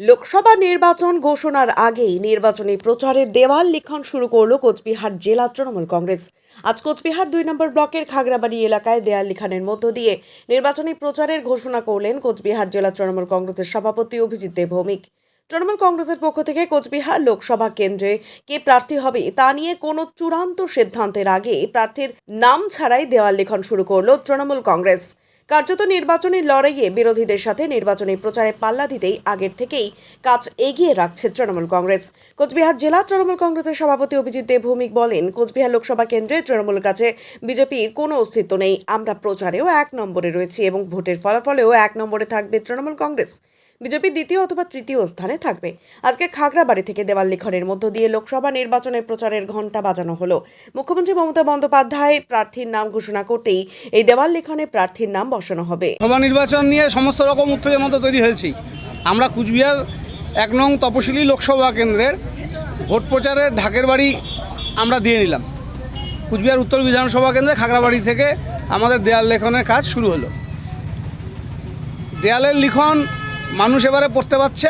লোকসভা নির্বাচন ঘোষণার আগেই নির্বাচনী প্রচারে দেওয়াল লিখন শুরু করল কোচবিহার জেলা তৃণমূল কংগ্রেস। আজ কোচবিহার দুই নম্বর ব্লকের খাগড়াবাড়ি এলাকায় দেয়াল লিখানের মধ্য দিয়ে নির্বাচনী প্রচারের ঘোষণা করলেন কোচবিহার জেলা তৃণমূল কংগ্রেসের সভাপতি অভিজিৎ দেব ভৌমিক। তৃণমূল কংগ্রেসের পক্ষ থেকে কোচবিহার লোকসভা কেন্দ্রে কে প্রার্থী হবে তা নিয়ে কোনো চূড়ান্ত সিদ্ধান্তের আগে প্রার্থীর নাম ছাড়াই দেওয়াল লিখন শুরু করল তৃণমূল কংগ্রেস। কার্যত নির্বাচনী লড়াইয়ে বিরোধীদের সাথে নির্বাচনী প্রচারে পাল্লা দিতেই আগের থেকেই কাজ এগিয়ে রাখছে তৃণমূল কংগ্রেস। কোচবিহার জেলা তৃণমূল কংগ্রেসের সভাপতি অভিজিৎ দেব ভৌমিক বলেন, কোচবিহার লোকসভা কেন্দ্রে তৃণমূল কাছে বিজেপির কোনো অস্তিত্ব নেই। আমরা প্রচারেও এক নম্বরে রয়েছি এবং ভোটের ফলাফলেও এক নম্বরে থাকবে তৃণমূল কংগ্রেস। বিজেপি দ্বিতীয় অথবা তৃতীয় স্থানে থাকবে। আজকে খাগড়াবাড়ি থেকে দেওয়াল লিখনের মধ্য দিয়ে লোকসভা নির্বাচনের প্রচারের ঘণ্টা বাজানো হলো। মুখ্যমন্ত্রী মমতা বন্দ্যোপাধ্যায় প্রার্থীর নাম ঘোষণা করতেই এই দেওয়াল লিখনে প্রার্থীর নাম বসানো হবে। সভা নির্বাচন নিয়ে সমস্ত রকম উত্তেজনা তৈরি হয়েছি। আমরা কুচবিহার এক নং তপশিলি লোকসভা কেন্দ্রের ভোট প্রচারের ঢাকের বাড়ি আমরা দিয়ে নিলাম। কুচবিহার উত্তর বিধানসভা কেন্দ্রে খাগড়াবাড়ি থেকে আমাদের দেয়াল লেখনের কাজ শুরু হলো। দেয়ালের লিখন মানুষ এবারে পড়তে পারছে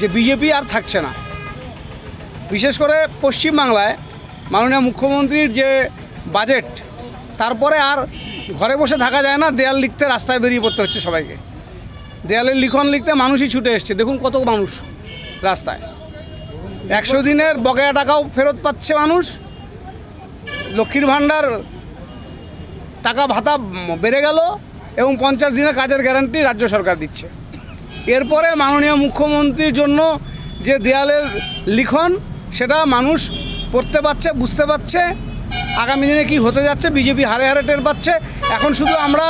যে বিজেপি আর থাকছে না। বিশেষ করে পশ্চিমবাংলায় মাননীয় মুখ্যমন্ত্রীর যে বাজেট, তারপরে আর ঘরে বসে থাকা যায় না, দেয়াল লিখতে রাস্তায় বেরিয়ে পড়তে হচ্ছে সবাইকে। দেয়ালের লিখন লিখতে মানুষই ছুটে এসছে। দেখুন কত মানুষ রাস্তায়। একশো দিনের বকেয়া টাকাও ফেরত পাচ্ছে মানুষ। লক্ষ্মীর ভাণ্ডার টাকা ভাতা বেড়ে গেল। এবং পঞ্চাশ দিনের কাজের গ্যারান্টি রাজ্য সরকার দিচ্ছে। এরপরে মাননীয় মুখ্যমন্ত্রীর জন্য যে দেয়ালের লিখন, সেটা মানুষ পড়তে পারছে, বুঝতে পারছে। আগামী দিনে কি হতে যাচ্ছে, বিজেপি হারে হারে টের পাচ্ছে। এখন শুধু আমরা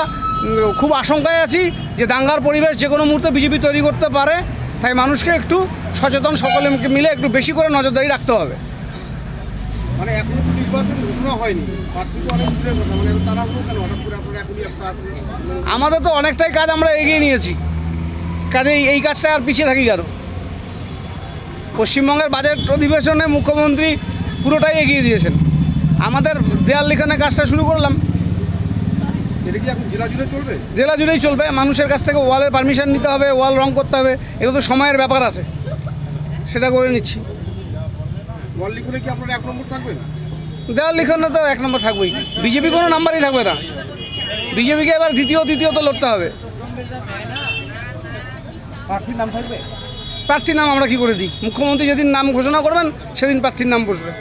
খুব আশঙ্কায় আছি যে দাঙ্গার পরিবেশ যে কোনো মুহূর্তে বিজেপি তৈরি করতে পারে। তাই মানুষকে একটু সচেতন সকলে মিলে একটু বেশি করে নজরদারি রাখতে হবে। মানে এখনও নির্বাচন ঘোষণা হয়নি। প্রার্থী তো অনেক দূরের কথা মানে তারা হলো কেন? হঠাৎ করে আপনারা এখনই আমাদের তো অনেকটাই কাজ আমরা এগিয়ে নিয়েছি। কাজে এই কাজটা আর পিছিয়ে থাকি কেন? পশ্চিমবঙ্গের বাজেট অধিবেশনে মুখ্যমন্ত্রী পুরোটাই এগিয়ে দিয়েছেন। আমাদের দেয়াল লিখনের কাজটা শুরু করলাম। জেলা জুড়েই চলবে। মানুষের কাছ থেকে ওয়ালের পারমিশন নিতে হবে ওয়াল রং করতে হবে। এগুলো তো সময়ের ব্যাপার আছে। সেটা করে নিচ্ছি। ওয়াল কি আপনারা এক নম্বর থাকবেন? দেওয়াল লিখনে তো এক নম্বর থাকবেই। বিজেপি কোনো নাম্বারই থাকবে না। বিজেপিকে এবার দ্বিতীয় তৃতীয়ত লড়তে হবে। প্রার্থীর নাম থাকবে? প্রার্থীর নাম আমরা কি করে দিই? মুখ্যমন্ত্রী যেদিন নাম ঘোষণা করবেন সেদিন প্রার্থীর নাম বসবে।